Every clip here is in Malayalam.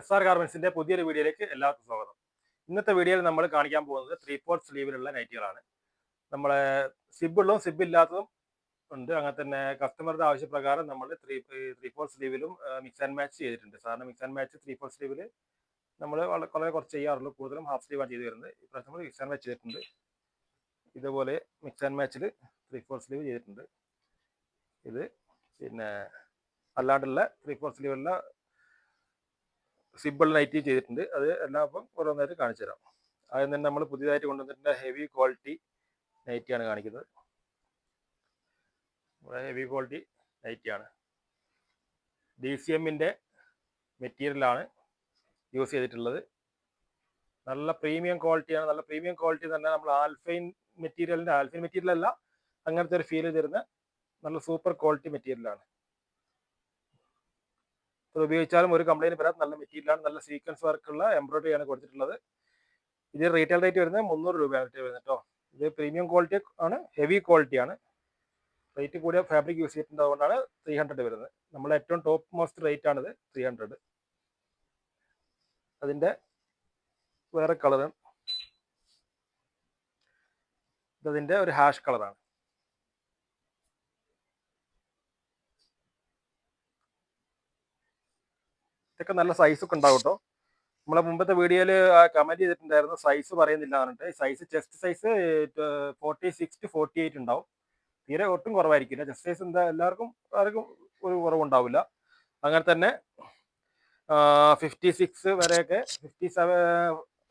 എസ് ആർ ഗാർമെന്റ്സിന്റെ പുതിയൊരു വീഡിയോയിലേക്ക് എല്ലാവർക്കും സ്വാഗതം. ഇന്നത്തെ വീഡിയോയിൽ നമ്മൾ കാണിക്കാൻ പോകുന്നത് ത്രീ ഫോർത്ത് സ്ലീവിലുള്ള നൈറ്റികളാണ് നമ്മളെ സിബുള്ളതും സിബ് ഇല്ലാത്തതും ഉണ്ട്. അങ്ങനെ തന്നെ കസ്റ്റമറുടെ ആവശ്യപ്രകാരം നമ്മൾ ത്രീ ത്രീ ഫോർ സ്ലീവിലും മിക്സ് ആൻഡ് മാച്ച് ചെയ്തിട്ടുണ്ട്. സാധാരണ mix and match three four സ്ലീവിൽ നമ്മൾ വളരെ കുറച്ച് ചെയ്യാറുള്ളൂ. കൂടുതലും ഹാഫ് സ്ലീവാണ് ചെയ്ത് വരുന്നത്. ഇപ്രാവശ്യം നമ്മൾ മിക്സ് ആൻഡ് മാച്ച് ചെയ്തിട്ടുണ്ട്. ഇതുപോലെ മിക്സ് ആൻഡ് മാച്ചിൽ ത്രീ ഫോർ സ്ലീവ് ചെയ്തിട്ടുണ്ട്. ഇത് പിന്നെ അല്ലാണ്ടുള്ള ത്രീ ഫോർ സ്ലീവുള്ള സിമ്പിൾ നൈറ്റി ചെയ്തിട്ടുണ്ട്. അത് എല്ലാം അപ്പം ഓരോന്നായിട്ട് കാണിച്ചു തരാം ആദ്യം തന്നെ നമ്മൾ പുതിയതായിട്ട് കൊണ്ടുവന്നിട്ടുണ്ട് ഹെവി ക്വാളിറ്റി നൈറ്റിയാണ് കാണിക്കുന്നത്. ഹെവി ക്വാളിറ്റി നൈറ്റിയാണ് ഡി സി എമ്മിന്റെ മെറ്റീരിയലാണ് യൂസ് ചെയ്തിട്ടുള്ളത്. നല്ല പ്രീമിയം ക്വാളിറ്റിയാണ് നല്ല പ്രീമിയം ക്വാളിറ്റി തന്നെ നമ്മൾ ആൽഫൈൻ മെറ്റീരിയലിന്റെ ആൽഫൈൻ മെറ്റീരിയൽ അല്ല അങ്ങനത്തെ ഒരു ഫീൽ തരുന്ന നല്ല സൂപ്പർ ക്വാളിറ്റി മെറ്റീരിയലാണ് ഇത് ഉപയോഗിച്ചാലും ഒരു കംപ്ലൈന്റ് വരാത്ത നല്ല മെറ്റീരിയലാണ് നല്ല സീക്വൻസ് വർക്കുള്ള എംബ്രോയിഡറി ആണ് കൊടുത്തിട്ടുള്ളത്. ഇത് റീറ്റെയിൽ റേറ്റ് വരുന്നത് മുന്നൂറ് രൂപയാണ് റേറ്റ് വരുന്നത് കേട്ടോ ഇത് പ്രീമിയം ക്വാളിറ്റി ആണ് ഹെവി ക്വാളിറ്റി ആണ്. റേറ്റ് കൂടിയ ഫാബ്രിക് യൂസ് ചെയ്തിട്ടുണ്ട് അതുകൊണ്ടാണ് ത്രീ ഹൺഡ്രഡ് വരുന്നത്. നമ്മൾ ഏറ്റവും ടോപ്പ് മോസ്റ്റ് റേറ്റ് ആണിത് ത്രീ ഹൺഡ്രഡ് അതിന്റെ വേറെ കളറും ഇതതിന്റെ ഒരു ഹാഷ് കളറാണ് ഇതൊക്കെ നല്ല സൈസ് ഒക്കെ ഉണ്ടാവും കേട്ടോ നമ്മളെ മുമ്പത്തെ വീഡിയോയിൽ കമന്റ് ചെയ്തിട്ടുണ്ടായിരുന്നു സൈസ് പറയുന്നില്ല പറഞ്ഞിട്ട്. Size chest size forty six to forty eight ഉണ്ടാവും. തീരെ ഒട്ടും കുറവായിരിക്കില്ല. ചെസ്റ്റ് സൈസ് എന്താ എല്ലാവർക്കും ആർക്കും ഒരു കുറവുണ്ടാവില്ല. അങ്ങനെ തന്നെ ഫിഫ്റ്റി സിക്സ് വരെയൊക്കെ fifty seven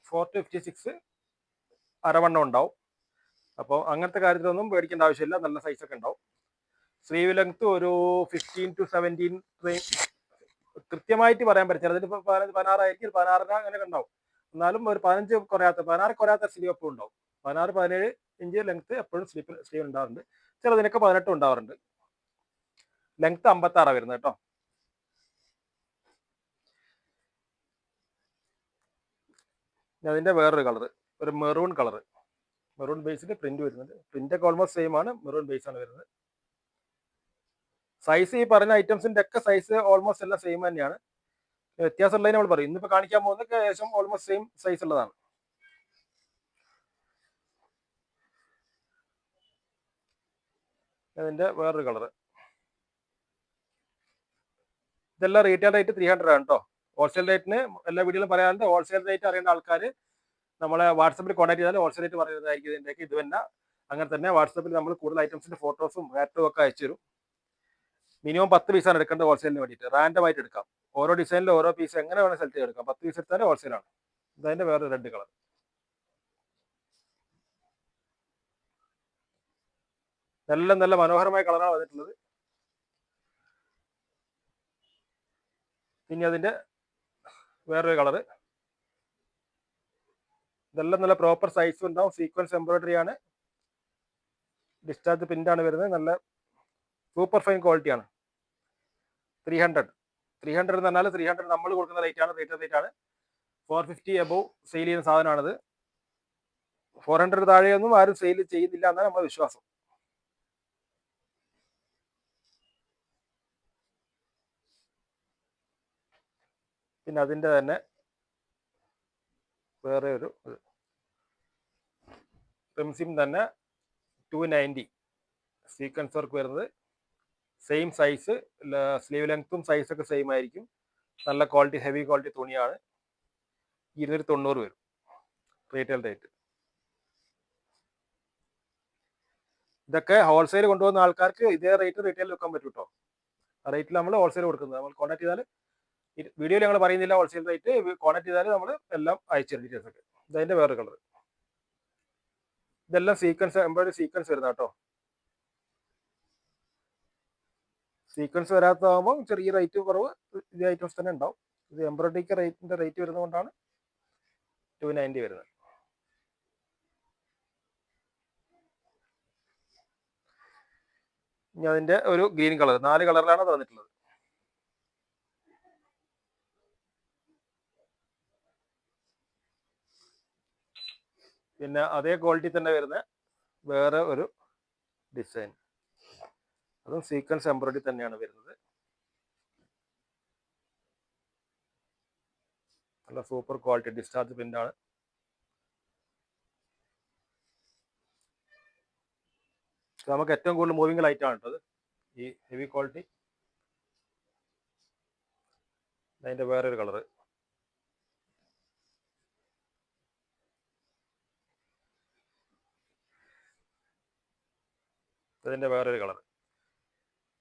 four two fifty six അരവണ്ണം ഉണ്ടാവും. അപ്പോൾ അങ്ങനത്തെ കാര്യത്തിലൊന്നും പേടിക്കേണ്ട ആവശ്യമില്ല. നല്ല സൈസൊക്കെ ഉണ്ടാവും. സ്ലീവ് ലെങ്ത് ഒരു ഫിഫ്റ്റീൻ ടു സെവന്റീൻ കൃത്യമായിട്ട് പറയാൻ പറ്റില്ല. അതിൽ പതിനാറായിരിക്കും പതിനാറിന് അങ്ങനെ ഉണ്ടാവും. എന്നാലും ഒരു പതിനഞ്ച് കുറയാത്ത പതിനാറ് കുറയാത്ത സ്ലീവ് എപ്പോഴും ഉണ്ടാവും. പതിനാറ് പതിനേഴ് ഇഞ്ച് ലെങ്ത് എപ്പോഴും സ്ലീവ് സ്ലീവ് ഉണ്ടാവാറുണ്ട്. ചിലതിനൊക്കെ പതിനെട്ട് ഉണ്ടാവാറുണ്ട്. ലെങ്ത് അമ്പത്താറാണ് വരുന്നത് കേട്ടോ. അതിന്റെ വേറൊരു കളർ ഒരു മെറൂൺ കളർ മെറൂൺ ബേസിൽ പ്രിന്റ് വരുന്നുണ്ട് പ്രിന്റ് ഒക്കെ ഓൾമോസ്റ്റ് സെയിം ആണ്. മെറൂൺ ബേസ് ആണ് വരുന്നത്. സൈസ് ഈ പറഞ്ഞ ഐറ്റംസിന്റെ ഒക്കെ സൈസ് ഓൾമോസ്റ്റ് എല്ലാം സെയിം തന്നെയാണ്. വ്യത്യാസമുള്ളതിന് നമ്മൾ പറയും. ഇന്നിപ്പോൾ കാണിക്കാൻ പോകുന്നത് ഏകദേശം ഓൾമോസ്റ്റ് സെയിം സൈസ് ഉള്ളതാണ്. അതിന്റെ വേറൊരു കളർ ഇതെല്ലാം റീറ്റെയിൽ റേറ്റ് ത്രീ ഹൺഡ്രഡ് ആണ് കേട്ടോ ഹോൾസെയിൽ റേറ്റിന് എല്ലാ വീഡിയോയിലും പറയാറുണ്ട് ഹോൾസെയിൽ റേറ്റ് അറിയേണ്ട ആൾക്കാർ നമ്മളെ വാട്സപ്പിൽ കോൺടാക്ട് ചെയ്താൽ ഹോൾസെയിൽ റേറ്റ് പറയുന്നതായിരിക്കും ഇതിന്റെയൊക്കെ ഇത് തന്നെ അങ്ങനെ തന്നെ വാട്സപ്പിൽ നമ്മൾ കൂടുതൽ ഐറ്റംസിന്റെ ഫോട്ടോസും ആറ്റവും ഒക്കെ അയച്ചു തരും. മിനിമം പത്ത് പീസാണ് എടുക്കേണ്ടത് ഹോൾസെയിലിന് വേണ്ടിയിട്ട്. റാൻഡം ആയിട്ട് എടുക്കാം. ഓരോ ഡിസൈനിൽ ഓരോ പീസ് എങ്ങനെ വേണം സെലക്ട് ചെയ്തെടുക്കാം പത്ത് പീസ് എടുത്താലും ഹോൾസെയിലാണ് ഇതതിന്റെ വേറെ റെഡ് കളർ നല്ല നല്ല മനോഹരമായ കളറാണ് വന്നിട്ടുള്ളത്. പിന്നെ അതിന്റെ വേറൊരു കളറ് ഇതെല്ലാം നല്ല പ്രോപ്പർ സൈസ് ഉണ്ടാവും. സീക്വൻസ് എംബ്രോയിഡറി ആണ്. ഡിസ്ചാർജ് പ്രിന്റ് ആണ് വരുന്നത്. നല്ല സൂപ്പർ ഫൈൻ ക്വാളിറ്റിയാണ് ത്രീ ഹൺഡ്രഡ് ത്രീ ഹൺഡ്രഡ് എന്ന് പറഞ്ഞാൽ ത്രീ ഹൺഡ്രഡ് നമ്മൾ കൊടുക്കുന്ന റേറ്റ് ആണ് റേറ്റ് റേറ്റ് ആണ്. ഫോർ ഫിഫ്റ്റി എബോവ് സെയിൽ ചെയ്യുന്ന സാധനമാണത്. ഫോർ ഹൺഡ്രഡ് താഴെയൊന്നും ആരും സെയിൽ ചെയ്യുന്നില്ല എന്നാണ് നമ്മുടെ വിശ്വാസം. പിന്നെ അതിന്റെ തന്നെ വേറെ ഒരു റിംസിം തന്നെ ടു നയന്റി സീക്വൻസ് വർക്ക് വരുന്നത് സെയിം സൈസ് സ്ലീവ് ലെങ്ത്തും സൈസൊക്കെ സെയിം ആയിരിക്കും. നല്ല ക്വാളിറ്റി ഹെവി ക്വാളിറ്റി തുണിയാണ്. ഇരുന്നൂറ്റി തൊണ്ണൂറ് വരും. റീറ്റെയിൽ റേറ്റ് ഇതൊക്കെ ഹോൾസെയിൽ കൊണ്ടുപോകുന്ന ആൾക്കാർക്ക് ഇതേ റേറ്റ് റീറ്റെയിൽ വെക്കാൻ പറ്റും കേട്ടോ ആ റേറ്റിൽ നമ്മൾ ഹോൾസെയിൽ കൊടുക്കുന്നത്. നമ്മൾ കോൺടാക്ട് ചെയ്താൽ വീഡിയോയിൽ ഞങ്ങൾ പറയുന്നില്ല ഹോൾസെയിൽ റേറ്റ് കോൺടാക്ട് ചെയ്താൽ നമ്മൾ എല്ലാം അയച്ചു തരും ഡീറ്റെയിൽസ് ഒക്കെ. ഇതതിന്റെ വേറെ കളർ ഇതെല്ലാം സീക്വൻസ് എംബ്രോയിഡറി സീക്വൻസ് വരുന്ന കേട്ടോ സീക്വൻസ് വരാത്തതാകുമ്പോൾ ചെറിയ റേറ്റ് കുറവ് ഇതേ ഐറ്റംസ് തന്നെ ഉണ്ടാവും. ഇത് എംബ്രോയിഡറിക്ക് റേറ്റിന്റെ റേറ്റ് വരുന്നതുകൊണ്ടാണ് ടു നയന്റി വരുന്നത്. ഇനി അതിന്റെ ഒരു ഗ്രീൻ കളർ നാല് കളറിലാണ് തന്നിട്ടുള്ളത്. പിന്നെ അതേ ക്വാളിറ്റി തന്നെ വരുന്ന വേറെ ഒരു ഡിസൈൻ അതും സീക്വൻസ് എംബ്രോയിഡറി തന്നെയാണ് വരുന്നത്. നല്ല സൂപ്പർ ക്വാളിറ്റി ഡിസ്ചാർജ് ഇത് നമുക്ക് ഏറ്റവും കൂടുതൽ മൂവിങ് ലൈറ്റ് ആണ് കേട്ടത് ഈ ഹെവി ക്വാളിറ്റി അതിന്റെ വേറൊരു കളറ് ഇതിന്റെ വേറൊരു കളർ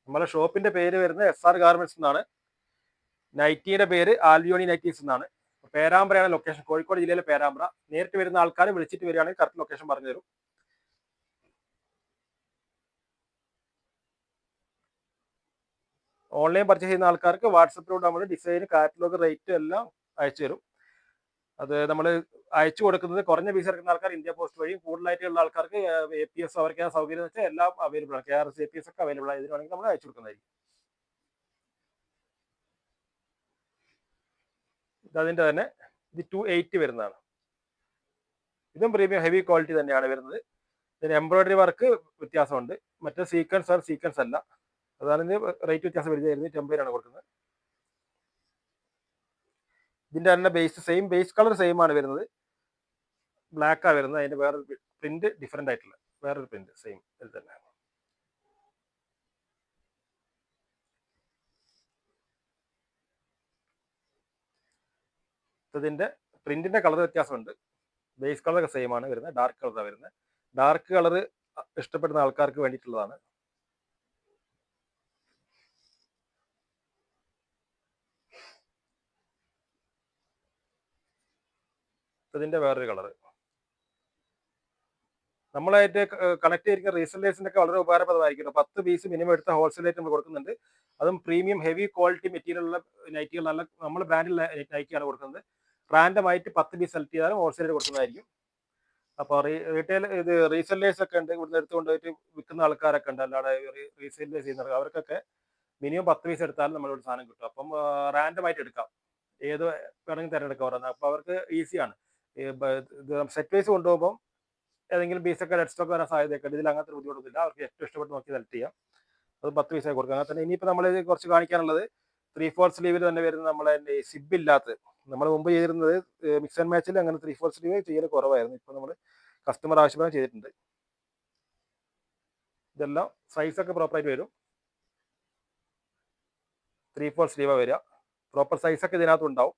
നമ്മളെ ഷോപ്പിന്റെ പേര് വരുന്നത് എസ് ആർ ഗാർമെന്റ്സ് എന്നാണ്. നൈറ്റിയുടെ പേര് ആൽവിയോണി നൈറ്റീസ് എന്നാണ്. പേരാമ്പ്രയാണ് ലൊക്കേഷൻ കോഴിക്കോട് ജില്ലയിലെ പേരാമ്പ്ര. നേരിട്ട് വരുന്ന ആൾക്കാർ വിളിച്ചിട്ട് വരികയാണെങ്കിൽ കറക്റ്റ് ലൊക്കേഷൻ പറഞ്ഞു തരും ഓൺലൈൻ പർച്ചേസ് ചെയ്യുന്ന ആൾക്കാർക്ക് വാട്സപ്പിലൂടെ നമ്മൾ ഡിസൈൻ കാറ്റലോഗ് റേറ്റ് എല്ലാം അയച്ചു തരും അത് നമ്മൾ അയച്ചു കൊടുക്കുന്നത് കുറഞ്ഞ ഫീസ് എടുക്കുന്ന ആൾക്കാർ ഇന്ത്യ പോസ്റ്റ് വഴിയും കൂടുതലായിട്ടുള്ള ആൾക്കാർക്ക് എ പി എസ് അവർക്ക് ആ സൗകര്യം വെച്ചാൽ എല്ലാം അവൈലബിൾ ആണ്. K R S A P S ഒക്കെ അവൈലബിൾ ആണ്. ഇതിന് വേണമെങ്കിൽ നമ്മൾ അയച്ചു കൊടുക്കുന്നതായിരിക്കും. ഇത് തന്നെ ഇത് ടു എയ്റ്റ് വരുന്നതാണ്. ഇതും പ്രീമിയം ഹെവി ക്വാളിറ്റി തന്നെയാണ് വരുന്നത്. ഇതിന് എംബ്രോയിഡറി വർക്ക് വ്യത്യാസമുണ്ട്. മറ്റേ സീക്വൻസ് ആണ് സീക്വൻസ് അല്ല. അതാണ് ഇതിന് റേറ്റ് വ്യത്യാസം വരുന്നത്. ഇരുന്നൂറ്റി അമ്പതിനാണ് കൊടുക്കുന്നത്. ഇതിന്റെ തന്നെ base same base colour same ആണ് വരുന്നത്. ബ്ലാക്ക് ആണ് വരുന്നത് അതിന്റെ വേറെ പ്രിന്റ് ഡിഫറെന്റ് ആയിട്ടുള്ള വേറൊരു പ്രിന്റ് സെയിം ഇത് തന്നെ. ഇതിന്റെ പ്രിന്റിന്റെ കളർ വ്യത്യാസമുണ്ട്. ബേസ് കളർ ഒക്കെ സെയിം ആണ് വരുന്നത് ഡാർക്ക് കളറാണ് വരുന്നത്. ഡാർക്ക് കളർ ഇഷ്ടപ്പെടുന്ന ആൾക്കാർക്ക് വേണ്ടിയിട്ടുള്ളതാണ്. ഇതിന്റെ വേറൊരു കളർ നമ്മളായിട്ട് കണക്ട് ചെയ്തിരിക്കുന്ന റീസെല്ലേഴ്സിന്റെ ഒക്കെ വളരെ ഉപകാരപ്രദമായിരിക്കും പത്ത് പീസ് മിനിമം എടുത്ത ഹോൾസെയിൽ ആയിട്ട് നമ്മൾ കൊടുക്കുന്നുണ്ട്. അതും പ്രീമിയം ഹെവി ക്വാളിറ്റി മെറ്റീരിയലുള്ള നൈറ്റികൾ നല്ല നമ്മൾ ബ്രാൻഡിൽ നൈറ്റിയാണ് കൊടുക്കുന്നത്. റാൻഡം ആയിട്ട് പത്ത് പീസ് സെലക്ട് ചെയ്താലും ഹോൾസെയിൽ കൊടുക്കുന്നതായിരിക്കും. അപ്പോൾ റീറ്റെയിൽ ഇത് റീസെല്ലേഴ്സ് ഒക്കെ ഉണ്ട്. ഇവിടുന്ന് എടുത്തുകൊണ്ട് പോയിട്ട് വിൽക്കുന്ന ആൾക്കാരൊക്കെ ഉണ്ട്. അല്ലാതെ റീസെല്ലേഴ്സ് ചെയ്യുന്ന അവർക്കൊക്കെ മിനിമം പത്ത് പീസ് എടുത്താലും നമ്മളിവിടെ സാധനം കിട്ടും. അപ്പം റാൻഡമായിട്ട് എടുക്കാം. ഏത് വേണമെങ്കിൽ തിരഞ്ഞെടുക്കാം പറയുന്നത് അപ്പോൾ അവർക്ക് ഈസിയാണ് സെറ്റ് വൈസ് കൊണ്ടുപോകുമ്പോൾ ഏതെങ്കിലും പീസൊക്കെ ഡെഡ് സ്റ്റോക്ക് വരാൻ സാധ്യതയൊക്കെ ഇതിൽ അങ്ങനത്തെ ബുദ്ധിമുട്ടൊന്നുമില്ല. അവർക്ക് ഏറ്റവും ഇഷ്ടപ്പെട്ട് നോക്കി സെലക്ട് ചെയ്യാം. അത് പത്ത് പീസായി കൊടുക്കാം. അങ്ങനെ തന്നെ ഇനിയിപ്പോൾ നമ്മൾ കുറച്ച് കാണിക്കാനുള്ളത് ത്രീ ഫോർ സ്ലീവിൽ തന്നെ വരുന്ന നമ്മളെ സിബ് ഇല്ലാത്ത നമ്മൾ മുമ്പ് ചെയ്തിരുന്നത് മിക്സ് ആൻഡ് മാച്ചിൽ അങ്ങനെ ത്രീ ഫോർ സ്ലീവ് ചെയ്യൽ കുറവായിരുന്നു. ഇപ്പോൾ നമ്മൾ കസ്റ്റമർ ആവശ്യപ്പെടാൻ ചെയ്തിട്ടുണ്ട്. ഇതെല്ലാം സൈസൊക്കെ പ്രോപ്പറായിട്ട് വരും. ത്രീ ഫോർ സ്ലീവാണ് വരിക. പ്രോപ്പർ സൈസൊക്കെ ഇതിനകത്തുണ്ടാവും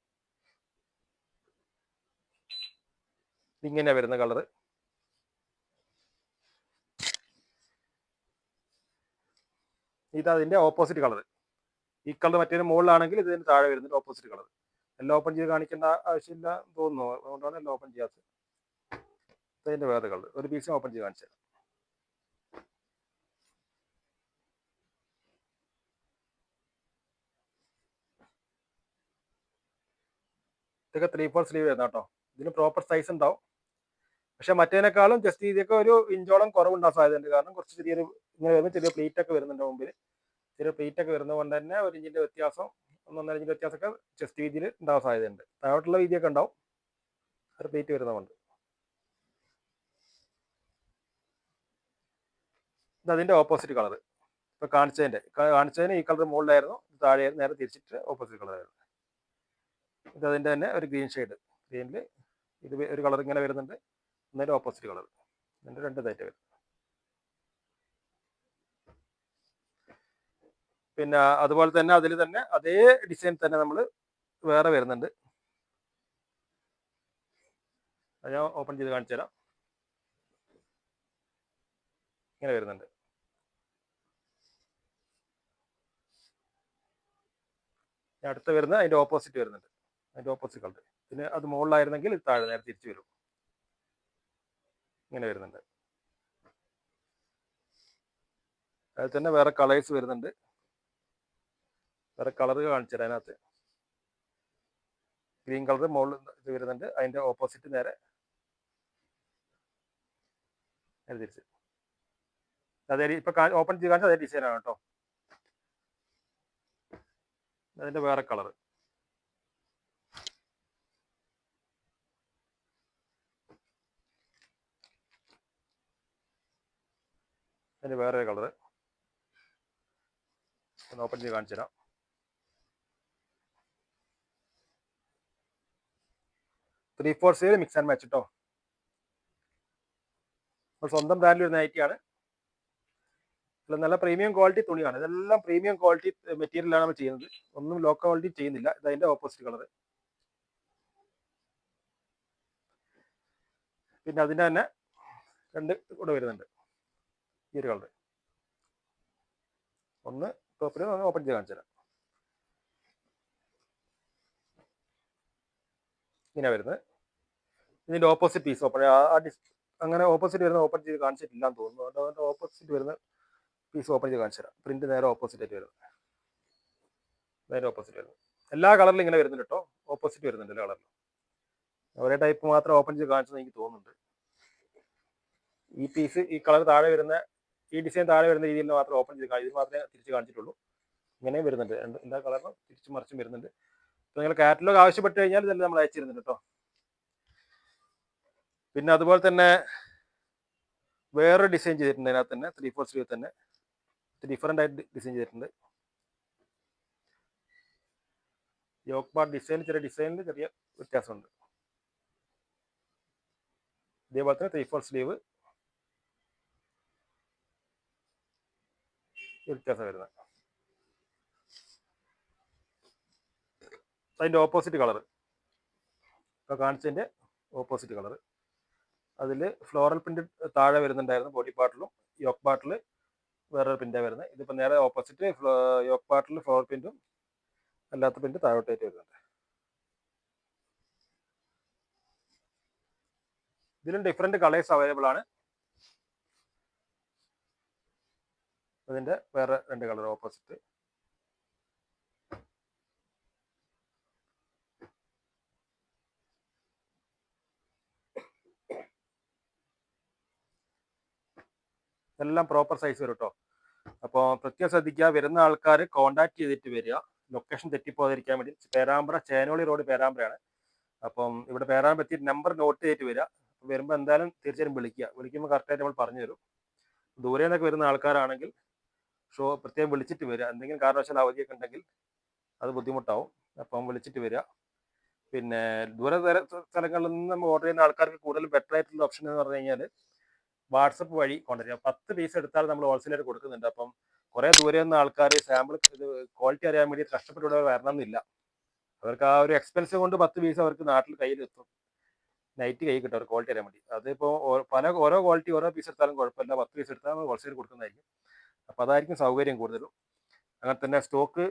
ഇങ്ങനെയാണ് വരുന്ന കളറ് ഇത് അതിന്റെ ഓപ്പോസിറ്റ് കളർ ഈ കളർ മറ്റേ മുകളിലാണെങ്കിൽ ഇതിന് താഴെ വരുന്നുണ്ട് ഓപ്പോസിറ്റ് കളർ എല്ലാം ഓപ്പൺ ചെയ്ത് കാണിക്കേണ്ട ആവശ്യമില്ല തോന്നുന്നു. അതുകൊണ്ടാണ് എല്ലാം ഓപ്പൺ ചെയ്യാത്തത്. അതിന്റെ വേറെ കളർ ഒരു പീസ് ഓപ്പൺ ചെയ്ത് കാണിച്ചത് ഇതൊക്കെ ത്രീ ഫോർ സ്ലീവ് വരുന്ന കേട്ടോ. ഇതിന് പ്രോപ്പർ സൈസ് ഉണ്ടാവും. പക്ഷെ മറ്റേതിനേക്കാളും ചെസ്റ്റ് രീതിയൊക്കെ ഒരു ഇഞ്ചോളം കുറവുണ്ടാകാൻ സാധ്യതയുണ്ട്. കാരണം കുറച്ച് ചെറിയൊരു ഇങ്ങനെ വരുമ്പോൾ ചെറിയ പ്ലേറ്റ് ഒക്കെ വരുന്നുണ്ട് മുമ്പിൽ ചെറിയ പ്ലേറ്റ് ഒക്കെ വരുന്നത് കൊണ്ട് തന്നെ ഒരു ഇഞ്ചിന്റെ വ്യത്യാസം ഒന്നൊന്നര ഇഞ്ചിന്റെ വ്യത്യാസമൊക്കെ ചെസ്റ്റ് വീതിയിൽ ഉണ്ടാവാൻ സാധ്യതയുണ്ട്. താഴോട്ടുള്ള വീതിയൊക്കെ ഉണ്ടാവും. ഒരു പ്ലേറ്റ് വരുന്നതുകൊണ്ട് ഇത് അതിന്റെ ഓപ്പോസിറ്റ് കളർ ഇപ്പൊ കാണിച്ചതിന്റെ കാണിച്ചതിന് ഈ കളർ മുകളിലായിരുന്നു. താഴെ നേരെ തിരിച്ചിട്ട് ഓപ്പോസിറ്റ് കളറായിരുന്നു ഇത് അതിന്റെ തന്നെ ഒരു ഗ്രീൻ ഷെയ്ഡ് ഗ്രീനിൽ ഇത് ഒരു കളർ ഇങ്ങനെ വരുന്നുണ്ട്. എന്നതിന്റെ ഓപ്പോസിറ്റ് കളർ ഇതിന്റെ രണ്ട് തൈറ്റ് വരും പിന്നെ അതുപോലെ തന്നെ അതിൽ തന്നെ അതേ ഡിസൈൻ തന്നെ നമ്മൾ വേറെ വരുന്നുണ്ട്. അത് ഞാൻ ഓപ്പൺ ചെയ്ത് കാണിച്ചു തരാം. ഇങ്ങനെ വരുന്നുണ്ട്. അടുത്ത് വരുന്ന അതിന്റെ ഓപ്പോസിറ്റ് വരുന്നുണ്ട്. അതിന്റെ ഓപ്പോസിറ്റ് കളർ പിന്നെ അത് മുകളിലായിരുന്നെങ്കിൽ താഴെ നേരെ തിരിച്ചു വരും. ഇങ്ങനെ വരുന്നുണ്ട്. അതിൽ തന്നെ വേറെ കളേഴ്സ് വരുന്നുണ്ട്. വേറെ കളർ കാണിച്ചു അതിനകത്ത്. ഗ്രീൻ കളർ മുകളിൽ ഇത് വരുന്നുണ്ട്. അതിന്റെ ഓപ്പോസിറ്റ് നേരെ തിരിച്ച്. അതേ ഇപ്പൊ ഓപ്പൺ ചെയ്ത് കാണിച്ചാൽ അതേ ഡിസൈനാണ് കേട്ടോ. അതിന്റെ വേറെ അതിന്റെ വേറെ കളർ ഓപ്പൺ ചെയ്ത് കാണിച്ചു തരാം. Three four sleeve mix and match കേട്ടോ സ്വന്തം ബ്രാൻഡിൽ ഒരു നൈറ്റിയാണ് അല്ല നല്ല പ്രീമിയം ക്വാളിറ്റി തുണിയാണ്. ഇതെല്ലാം പ്രീമിയം ക്വാളിറ്റി മെറ്റീരിയലാണ് നമ്മൾ ചെയ്യുന്നത്. ഒന്നും ലോ ക്വാളിറ്റി ചെയ്യുന്നില്ല. ഇത് അതിന്റെ ഓപ്പോസിറ്റ് കളർ. പിന്നെ അതിന്റെ തന്നെ രണ്ട് കൂടെ വരുന്നുണ്ട്. ഈ ഒരു കളർ ഒന്ന് ടോപ്പിൽ ഒന്ന് ഓപ്പൺ ചെയ്ത് കാണിച്ചു തരാം. ഇങ്ങനെ വരുന്നത്. ഇതിന്റെ ഓപ്പോസിറ്റ് പീസ് ഓപ്പൺ ആ അങ്ങനെ ഓപ്പോസിറ്റ് വരുന്ന ഓപ്പൺ ചെയ്ത് കാണിച്ചിട്ടില്ല എന്ന് തോന്നുന്നു. അതുകൊണ്ട് ഓപ്പോസിറ്റ് വരുന്ന പീസ് ഓപ്പൺ ചെയ്ത് കാണിച്ചു തരാം. നേരെ ഓപ്പോസിറ്റ് ആയിട്ട് വരുന്നത്. നേരെ ഓപ്പോസിറ്റ് വരുന്നത്. എല്ലാ കളറിലും ഇങ്ങനെ വരുന്നുണ്ട് കേട്ടോ ഓപ്പോസിറ്റ് വരുന്നുണ്ട് എല്ലാ കളറിലും ഒരേ ടൈപ്പ് മാത്രം ഓപ്പൺ ചെയ്ത് കാണിച്ചെന്ന് എനിക്ക് തോന്നുന്നുണ്ട്. ഈ പീസ് ഈ കളർ താഴെ വരുന്ന ഈ ഡിസൈൻ താഴെ വരുന്ന രീതിയിൽ മാത്രം ഓപ്പൺ ചെയ്ത് ഇത് മാത്രമേ തിരിച്ച് കാണിച്ചിട്ടുള്ളൂ. ഇങ്ങനെ വരുന്നുണ്ട്. രണ്ട് എല്ലാ കളറും തിരിച്ച് മറിച്ചും വരുന്നുണ്ട്. അപ്പോൾ നിങ്ങൾ കാറ്റലോഗ് ആവശ്യപ്പെട്ട് കഴിഞ്ഞാൽ ഇതെല്ലാം നമ്മൾ അയച്ചിരുന്നുണ്ട് കേട്ടോ. പിന്നെ അതുപോലെ തന്നെ വേറൊരു ഡിസൈൻ ചെയ്തിട്ടുണ്ട് അതിനകത്ത് തന്നെ ത്രീ ഫോർ സ്ലീവ് തന്നെ. ഡിഫറെന്റ് ആയിട്ട് ഡിസൈൻ ചെയ്തിട്ടുണ്ട്. യോക്ക് പാർ ഡിസൈൻ ചെറിയ ഡിസൈനിൽ ചെറിയ വ്യത്യാസമുണ്ട്. ഇതേപോലെ തന്നെ ത്രീ ഫോർ സ്ലീവ് വ്യത്യാസം വരുന്നത്. അതിന്റെ ഓപ്പോസിറ്റ് കളർ ഇപ്പോൾ കാണിച്ചതിന്റെ ഓപ്പോസിറ്റ് കളർ അതിൽ ഫ്ലോറൽ പ്രിന്റ് താഴെ വരുന്നുണ്ടായിരുന്നു ബോഡി പാർട്ടിലും യോക്ക് പാർട്ടിൽ വേറൊരു പ്രിന്റാണ് വരുന്നത്. ഇതിപ്പോൾ നേരെ ഓപ്പോസിറ്റ് യോക്ക് പാർട്ടിൽ ഫ്ലോറൽ പ്രിന്റും അല്ലാത്ത പ്രിന്റ് താഴോട്ടായിട്ട് വരുന്നുണ്ട്. ഇതിലും ഡിഫറെന്റ് കളേഴ്സ് അവൈലബിൾ ആണ്. അതിന്റെ വേറെ രണ്ട് കളർ ഓപ്പോസിറ്റ്. എല്ലാം പ്രോപ്പർ സൈസ് വരും കേട്ടോ അപ്പോൾ പ്രത്യേകം ശ്രദ്ധിക്കുക വരുന്ന ആൾക്കാർ കോണ്ടാക്ട് ചെയ്തിട്ട് വരിക. ലൊക്കേഷൻ തെറ്റിപ്പോകാതിരിക്കാൻ വേണ്ടി. പേരാമ്പ്ര ചേനോളി റോഡ് പേരാമ്പ്രയാണ്. അപ്പം ഇവിടെ പേരാമ്പ്ര എത്തിയിട്ട് നമ്പർ നോട്ട് ചെയ്തിട്ട് വരിക. വരുമ്പോൾ എന്തായാലും തീർച്ചയായും വിളിക്കുക. വിളിക്കുമ്പോൾ കറക്റ്റായിട്ട് നമ്മൾ പറഞ്ഞു തരും ദൂരെ നിന്നൊക്കെ വരുന്ന ആൾക്കാരാണെങ്കിൽ ഷോ പ്രത്യേകം വിളിച്ചിട്ട് വരിക. എന്തെങ്കിലും കാരണവശാൽ അവധിയൊക്കെ ഉണ്ടെങ്കിൽ അത് ബുദ്ധിമുട്ടാവും. അപ്പം വിളിച്ചിട്ട് വരിക. പിന്നെ ദൂര സ്ഥലങ്ങളിൽ നിന്ന് നമ്മൾ ഓർഡർ ചെയ്യുന്ന ആൾക്കാർക്ക് കൂടുതൽ ബെറ്റർ ആയിട്ടുള്ള ഓപ്ഷൻ എന്ന് പറഞ്ഞു കഴിഞ്ഞാൽ വാട്സപ്പ് വഴി കൊണ്ടുവരിക പത്ത് പീസ് എടുത്താൽ നമ്മൾ ഹോൾസെയിലായിട്ട് കൊടുക്കുന്നുണ്ട്. അപ്പം കുറേ ദൂരെ നിന്ന് ആൾക്കാർ സാമ്പിൾ ക്വാളിറ്റി അറിയാൻ വേണ്ടി കഷ്ടപ്പെട്ട് വരണം എന്നില്ല. അവർക്ക് ആ ഒരു എക്സ്പെൻസ് കൊണ്ട് പത്ത് പീസ് അവർക്ക് നാട്ടിൽ കയ്യിൽ എത്തും. നൈറ്റ് കൈ കിട്ടും അവർ ക്വാളിറ്റി അറിയാൻ വേണ്ടി. അതിപ്പോൾ പല ഓരോ ക്വാളിറ്റി ഓരോ പീസ് എടുത്താലും കുഴപ്പമില്ല. പത്ത് പീസ് എടുത്താൽ നമ്മൾ ഹോൾസെയിൽ കൊടുക്കുന്നതായിരിക്കും. അപ്പോൾ അതായിരിക്കും സൗകര്യം കൂടുതലും. അങ്ങനെ തന്നെ സ്റ്റോക്ക്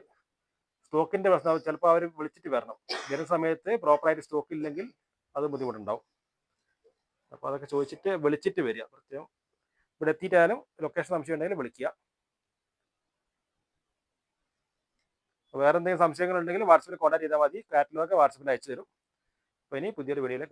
സ്റ്റോക്കിന്റെ പ്രശ്നം ചിലപ്പോൾ അവർ വിളിച്ചിട്ട് വരണം. വരുന്ന സമയത്ത് പ്രോപ്പറായിട്ട് സ്റ്റോക്ക് ഇല്ലെങ്കിൽ അത് ബുദ്ധിമുട്ടുണ്ടാവും. അപ്പോൾ അതൊക്കെ ചോദിച്ചിട്ട് വിളിച്ചിട്ട് വരിക. പ്രത്യേകം ഇവിടെ എത്തിയിട്ടാലും ലൊക്കേഷൻ സംശയം ഉണ്ടെങ്കിൽ വിളിക്കുക. വേറെ എന്തെങ്കിലും സംശയങ്ങളുണ്ടെങ്കിൽ വാട്സപ്പിൽ കോൺടാക്ട് ചെയ്താൽ മതി. കാറ്റലോഗ് വാട്സപ്പിൽ അയച്ചു തരും. അപ്പോൾ ഇനി പുതിയൊരു വീഡിയോയിൽ